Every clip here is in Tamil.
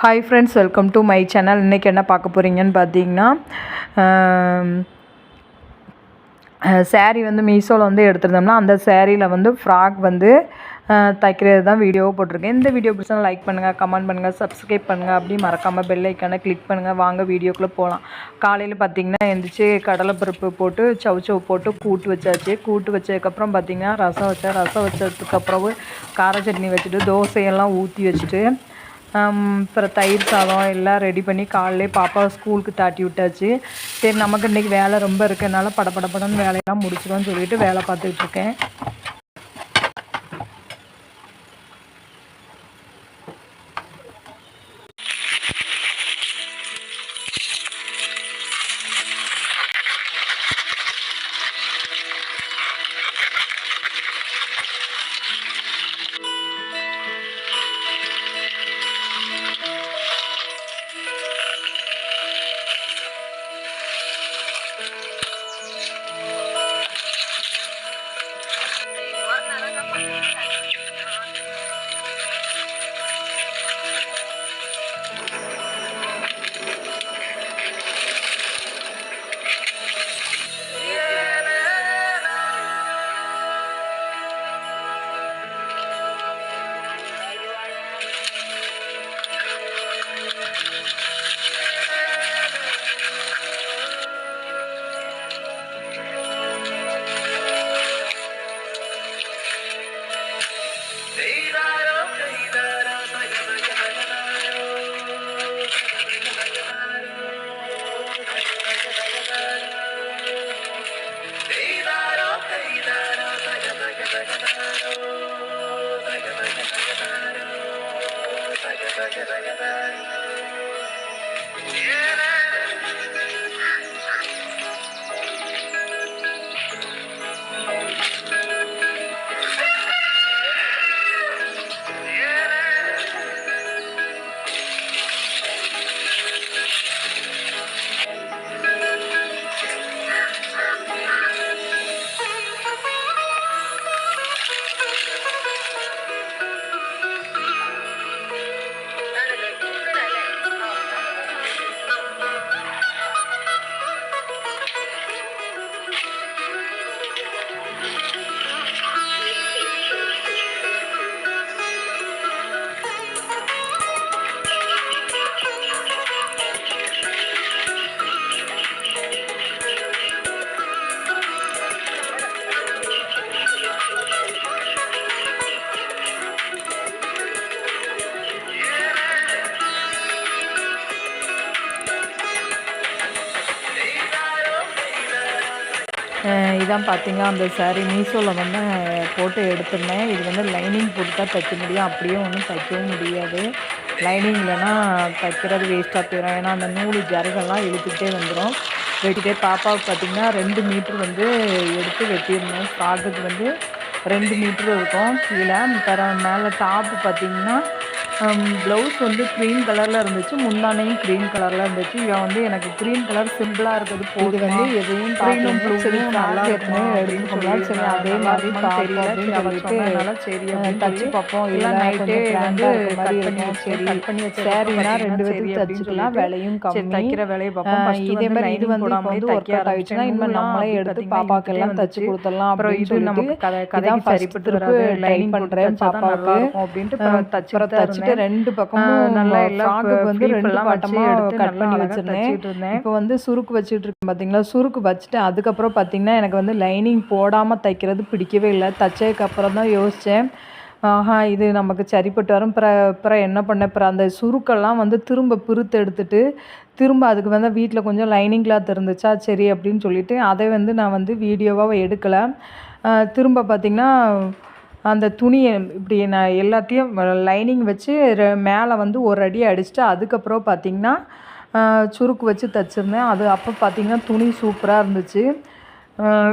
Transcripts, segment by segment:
Hi friends welcome to my channel இன்றைக்கி என்ன பார்க்க போகிறீங்கன்னு பார்த்தீங்கன்னா சேரீ வந்து மீஷோவில் வந்து எடுத்துருந்தோம்னா அந்த சேரீயில் வந்து ஃப்ராக் வந்து தைக்கிறது தான் வீடியோவை போட்டிருக்கேன். இந்த வீடியோ பிடிச்சா லைக் பண்ணுங்கள் கமெண்ட் பண்ணுங்கள் சப்ஸ்கிரைப் பண்ணுங்கள் அப்படி மறக்காமல் பெல் ஐக்கானை கிளிக் பண்ணுங்கள் வாங்க வீடியோக்குள்ளே போகலாம் காலையில் பார்த்தீங்கன்னா எந்திரிச்சு கடலைப்பருப்பு போட்டு சவு சவு போட்டு கூட்டு வச்சாச்சு. கூட்டு வச்சதுக்கப்புறம் பார்த்தீங்கன்னா ரசம் வச்சேன். ரசம் வச்சதுக்கப்புறம் கார சட்னி வச்சுட்டு தோசையெல்லாம் ஊற்றி வச்சுட்டு அப்புறம் தயிர் சாதம் எல்லாம் ரெடி பண்ணி காலையிலே பாப்பா ஸ்கூலுக்கு தாட்டி விட்டாச்சு. சரி நமக்கு இன்றைக்கி வேலை ரொம்ப இருக்கனால படப்படப்படன்னு வேலையெல்லாம் முடிச்சிடும்னு சொல்லிட்டு வேலை பார்த்துக்கிட்டு இதான் பார்த்தீங்க அந்த saree மீஷோவில் வந்து போட்டு எடுத்துருந்தேன். இது வந்து லைனிங் போட்டு தான் தைக்க முடியும். அப்படியே ஒன்றும் தைக்கவும் முடியாது. லைனிங் இல்லைன்னா தைக்கிறது வேஸ்ட்டாக போயிடும் ஏன்னா அந்த நூல் ஜருகெல்லாம் இழுத்துக்கிட்டே வந்துடும் வெட்டிட்டே பாப்பாவுக்கு பார்த்தீங்கன்னா ரெண்டு மீட்ரு வந்து எடுத்து வெட்டியிருந்தேன். ஃப்ராக்குக்கு வந்து ரெண்டு மீட்ரு இருக்கும். கீழே தர மேலே டாப்பு பார்த்தீங்கன்னா ப்ளவுஸ் வந்து க்ரீன் கலரில் இருந்துச்சு. முந்தானையும் க்ரீன் கலரில் இருந்துச்சு. இவன் வந்து எனக்கு க்ரீன் கலர் சிம்பிளாக இருக்கிறது போது வந்து எதையும் க்ரீனும் ப்ளூவும் நல்லா இருக்கும் அப்படின்னு சொல்லி சரி அதே மாதிரி தெரியல. சரி தச்சு பார்ப்போம். இல்லை நைட்டே வந்து கட் பண்ணி சரி கட் பண்ணி வச்சு சரினா ரெண்டு பேரும் தச்சுக்கலாம் விலையும் கம்மி. தைக்கிற வேலையை பார்ப்போம். இதே மாதிரி இது வந்து இப்போ வந்து ஒர்க் அவுட் ஆயிடுச்சுன்னா இனிமேல் நம்மளே எடுத்து பாப்பாக்கு எல்லாம் தச்சு கொடுத்துடலாம் அப்புறம் இது நமக்கு கதை கதைக்கு சரிப்பட்டு லைன் பண்ணுறேன் பாப்பாவுக்கு. அப்படின்ட்டு தச்சு தச்சுட்டு ரெண்டு பக்கமும் நல்லா ஃப்ராக்குக்கு வந்து ரெண்டு பட்டமா கட் பண்ணி வச்சிருந்தேன். இப்போ வந்து சுருக்கு வச்சுட்டு இருக்கேன் பார்த்தீங்களா சுருக்கு வச்சுட்டு அதுக்கப்புறம் பார்த்தீங்கன்னா எனக்கு வந்து லைனிங் போடாமல் தைக்கிறது பிடிக்கவே இல்லை. தைச்சதுக்கு அப்புறம் தான் யோசித்தேன் ஆஹா இது நமக்கு சரிப்பட்டு வரும். அப்புறம் அப்புறம் என்ன பண்ணேன் அப்புறம் அந்த சுருக்கெல்லாம் வந்து திரும்ப பிரித்து எடுத்துட்டு திரும்ப அதுக்கு வந்து வீட்டில் கொஞ்சம் லைனிங் கிளாத் இருந்துச்சா? சரி அப்படின்னு சொல்லிட்டு அதை வந்து நான் வந்து வீடியோவாக எடுக்கலை. திரும்ப பார்த்திங்கன்னா அந்த துணியை இப்படி நான் எல்லாத்தையும் லைனிங் வச்சு மேலே வந்து ஒரு அடி அடிச்சுட்டு அதுக்கப்புறம் பார்த்திங்கன்னா சுருக்கு வச்சு தைச்சிருந்தேன். அது அப்போ பார்த்திங்கன்னா துணி சூப்பராக இருந்துச்சு.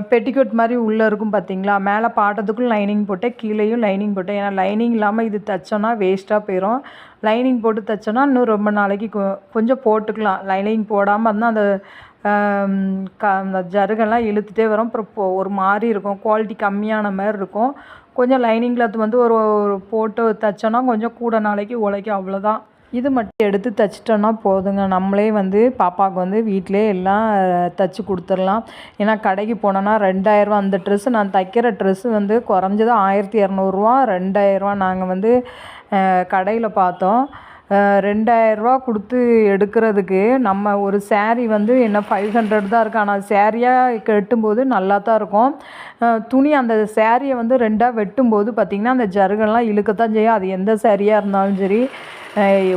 பெட்டிக்கோட் மாதிரி உள்ளே இருக்கும் பார்த்தீங்களா? மேலே பாட்டத்துக்கும் லைனிங் போட்டேன் கீழேயும் லைனிங் போட்டேன். ஏன்னா லைனிங் இல்லாமல் இது தைச்சோன்னா வேஸ்ட்டாக போயிடும் லைனிங் போட்டு தைச்சோன்னா இன்னும் ரொம்ப நாளைக்கு கொ- கொஞ்சம் போட்டுக்கலாம். லைனிங் போடாமல் இருந்தால் அந்த க அந்த ஜருகெல்லாம் இழுத்துட்டே வரும். அப்புறம் போ- ஒரு மாதிரி இருக்கும். குவாலிட்டி கம்மியான மாதிரி இருக்கும். கொஞ்சம் லைனிங் கிளாத் வந்து ஒரு ஒரு போட்டு தைச்சோன்னா கொஞ்சம் கூட நாளைக்கு உழைக்கும் அவ்வளோதான் இது மட்டும் எடுத்து தைச்சிட்டோன்னா போதுங்க. நம்மளே வந்து பாப்பாவுக்கு வந்து வீட்டிலே எல்லாம் தைச்சி கொடுத்துர்லாம் ஏன்னா கடைக்கு போனோன்னா ரெண்டாயிரரூவா அந்த ட்ரெஸ்ஸு நான் தைக்கிற ட்ரெஸ்ஸு வந்து குறைஞ்சது ஆயிரத்தி இரநூறுவா ரெண்டாயிரரூவா நாங்கள் வந்து கடையில் பார்த்தோம். ரெண்டாயிரரூவா கொடுத்து எடுக்கிறதுக்கு நம்ம ஒரு ஸேரீ வந்து என்ன ஃபைவ் ஹண்ட்ரட் தான் இருக்குது ஆனால் ஸேரீயாக கெட்டும்போது நல்லா தான் இருக்கும். துணி அந்த ஸேரீயை வந்து ரெண்டாக வெட்டும்போது பார்த்திங்கன்னா அந்த ஜருகெல்லாம் இழுக்கத்தான் செய்யும். அது எந்த ஸேரீயாக இருந்தாலும் சரி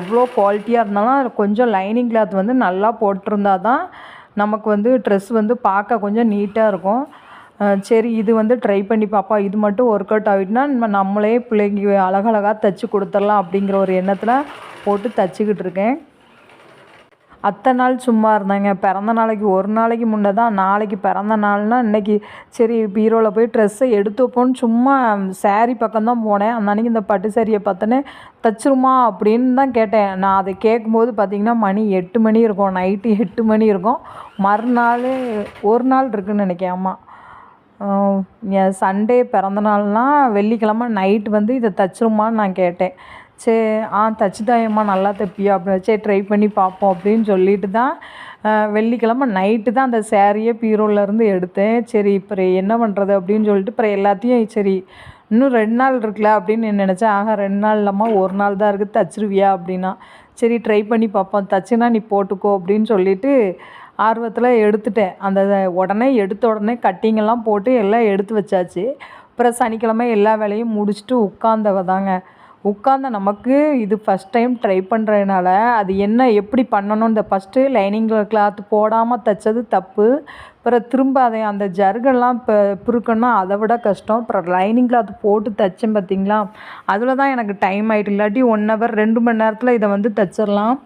எவ்வளோ குவாலிட்டியாக இருந்தாலும் கொஞ்சம் லைனிங் கிளாத் வந்து நல்லா போட்டிருந்தா தான் நமக்கு வந்து ட்ரெஸ் வந்து பார்க்க கொஞ்சம் நீட்டாக இருக்கும். சரி இது வந்து ட்ரை பண்ணி பார்ப்பா இது மட்டும் ஒர்க் அவுட் ஆகிட்டுனா நம்ம நம்மளே பிள்ளைங்க அழகழகாக தைச்சி கொடுத்துர்லாம் அப்படிங்கிற ஒரு எண்ணத்தில் போட்டு தைச்சிக்கிட்டு இருக்கேன். அத்தனை நாள் சும்மா இருந்தாங்க. பிறந்த நாளைக்கு ஒரு நாளைக்கு முன்னே தான் நாளைக்கு பிறந்த நாள்னால் இன்றைக்கி சரி பீரோவில் போய் ட்ரெஸ்ஸை எடுத்து வைப்போன்னு சும்மா சேரீ பக்கம்தான் போனேன். அந்த அன்றைக்கி இந்த பட்டு சேரீயை பார்த்தோன்னே தச்சிருமா அப்படின்னு தான் கேட்டேன். நான் அதை கேட்கும்போது பார்த்திங்கன்னா மணி எட்டு மணி இருக்கும். நைட்டு எட்டு மணி இருக்கும். மறுநாள் ஒரு நாள் இருக்குதுன்னு நினைக்கிறேன் ஆமாம் என் சண்டே பிறந்த நாள்னால் வெள்ளிக்கிழமை நைட்டு வந்து இதை தச்சிருமான்னு நான் கேட்டேன். சரி ஆ தச்சுதாயம்மா நல்லா தைப்பியா அப்படின்னு சரி ட்ரை பண்ணி பார்ப்போம் அப்படின்னு சொல்லிட்டு தான் வெள்ளிக்கிழமை நைட்டு தான் அந்த சேரீயே பீரோலேருந்து எடுத்தேன். சரி இப்போ என்ன பண்ணுறது அப்படின்னு சொல்லிட்டு அப்புறம் எல்லாத்தையும் சரி இன்னும் ரெண்டு நாள் இருக்குல்ல அப்படின்னு நினச்சேன். ஆக ரெண்டு நாள் இல்லாமல் ஒரு நாள் தான் இருக்குது தச்சிருவியா அப்படின்னா. சரி ட்ரை பண்ணி பார்ப்போம் தச்சுனா நீ போட்டுக்கோ அப்படின்னு சொல்லிவிட்டு ஆர்வத்தில் எடுத்துட்டேன். அந்த உடனே எடுத்த உடனே கட்டிங்கெல்லாம் போட்டு எல்லாம் எடுத்து வச்சாச்சு. அப்புறம் சனிக்கிழமை எல்லா வேலையும் முடிச்சுட்டு உட்காந்தவ தாங்க. உட்காந்த நமக்கு இது ஃபஸ்ட் டைம் ட்ரை பண்ணுறதுனால அது என்ன எப்படி பண்ணணும் இந்த ஃபஸ்ட்டு லைனிங் கிளாத் போடாமல் தைச்சது தப்பு. அப்புறம் திரும்ப அதை அந்த ஜர்கெல்லாம் இப்போ பிறுக்கணும்னா அதை விட கஷ்டம். அப்புறம் லைனிங் கிளாத் போட்டு தைச்சேன் பார்த்தீங்களா அதில் தான் எனக்கு டைம் ஆகிட்டு இல்லாட்டி ஒன் ஹவர் ரெண்டு மணி நேரத்தில் இதை வந்து தைச்சிடலாம்.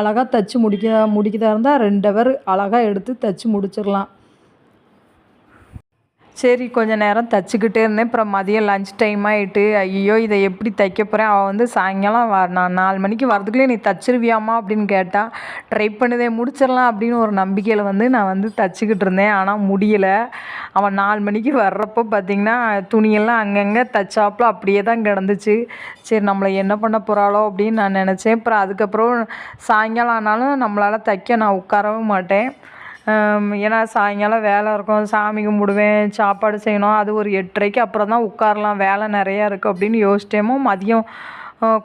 அழகாக தைச்சி முடிக்க முடிக்கதாக இருந்தால் ரெண்டு ஹவர் அழகாக எடுத்து தைச்சி முடிச்சிடலாம். சரி கொஞ்சம் நேரம் தைச்சிக்கிட்டே இருந்தேன். அப்புறம் மதியம் லஞ்ச் டைம் ஆகிட்டு ஐயோ இதை எப்படி தைக்க போகிறேன் அவள் வந்து சாயங்காலம் வர நான் நாலு மணிக்கு வரதுக்குள்ளே நீ தச்சிருவியாமா அப்படின்னு கேட்டால் ட்ரை பண்ணுதே முடிச்சிடலாம் அப்படின்னு ஒரு நம்பிக்கையில் வந்து நான் வந்து தைச்சிக்கிட்டு இருந்தேன். ஆனால் முடியலை. அவன் நாலு மணிக்கு வர்றப்போ பார்த்திங்கன்னா துணியெல்லாம் அங்கங்கே தைச்சாப்புல அப்படியே தான் கிடந்துச்சு. சரி நம்மளை என்ன பண்ண போகிறாளோ அப்படின்னு நான் நினச்சேன். அப்புறம் அதுக்கப்புறம் சாயங்காலம் ஆனாலும் நம்மளால் தைக்க நான் உட்காரவும் மாட்டேன். ஏன்னா சாயங்காலம் வேலை இருக்கும். சாமி கும்பிடுவேன் சாப்பாடு செய்யணும். அது ஒரு எட்டரைக்கு அப்புறம் தான் உட்காரலாம். வேலை நிறையா இருக்குது அப்படின்னு யோசிச்சேமோ மதியம்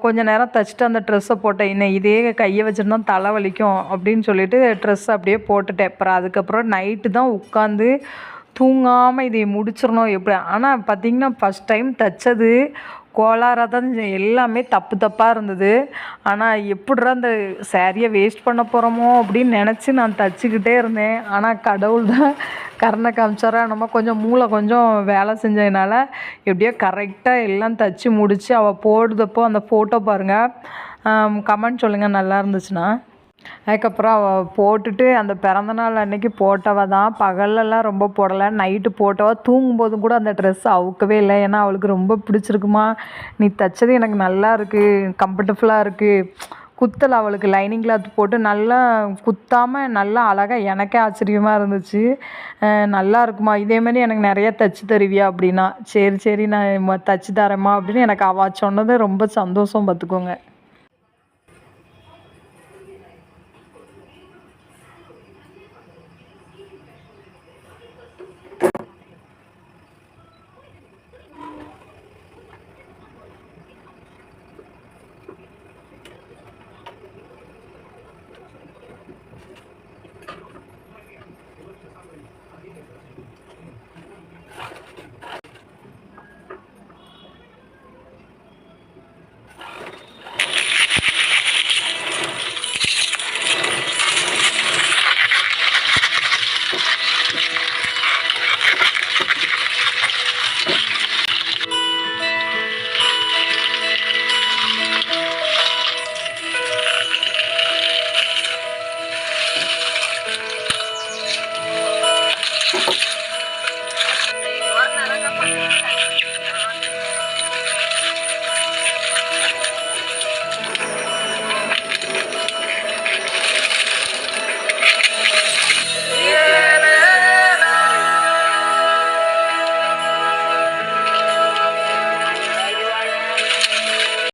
கொஞ்ச நேரம் தைச்சிட்டு அந்த ட்ரெஸ்ஸை போட்டேன். இன்னும் இதே கையை வச்சுருந்தா தலை வலிக்கும் அப்படின்னு சொல்லிட்டு ட்ரெஸ் அப்படியே போட்டுட்டேன். அப்புறம் அதுக்கப்புறம் நைட்டு தான் உட்காந்து தூங்காமல் இதை முடிச்சிடணும். எப்படி? ஆனால் பார்த்திங்கன்னா ஃபஸ்ட் டைம் தைச்சது கோளாறாக தான் எல்லாமே தப்பு தப்பாக இருந்தது. ஆனால் எப்படிரா அந்த சேரீயை வேஸ்ட் பண்ண போகிறோமோ அப்படின்னு நினச்சி நான் தச்சுக்கிட்டே இருந்தேன். ஆனால் கடவுள் தான் கருணை காமிச்சாரா நம்ம கொஞ்சம் மூளை கொஞ்சம் வேலை செஞ்சதுனால எப்படியோ கரெக்டாக எல்லாம் தச்சு முடித்து அவள் போடுறதப்போ அந்த ஃபோட்டோ பாருங்கள் கமெண்ட் சொல்லுங்கள் நல்லா இருந்துச்சுன்னா. அதுக்கப்புறம் அவள் போட்டுட்டு அந்த பிறந்த நாள் அன்னைக்கு போட்டவ தான் பகல்லலாம் ரொம்ப போடலை. நைட்டு போட்டவ தூங்கும்போதும் கூட அந்த ட்ரெஸ் அவுக்கவே இல்லை. ஏன்னா அவளுக்கு ரொம்ப பிடிச்சிருக்குமா? நீ தைச்சது எனக்கு நல்லா இருக்குது கம்ஃபர்டபுளாக இருக்குது குத்தலை அவளுக்கு லைனிங் கிளாத் போட்டு நல்லா குத்தாமல் நல்லா அழகாக எனக்கே ஆச்சரியமாக இருந்துச்சு. நல்லா இருக்குமா? இதேமாரி எனக்கு நிறைய தைச்சி தருவியா அப்படின்னா. சரி சரி நான் தைச்சி தரேம்மா அப்படின்னு எனக்கு அவள் சொன்னது ரொம்ப சந்தோஷம் பார்த்துக்கோங்க.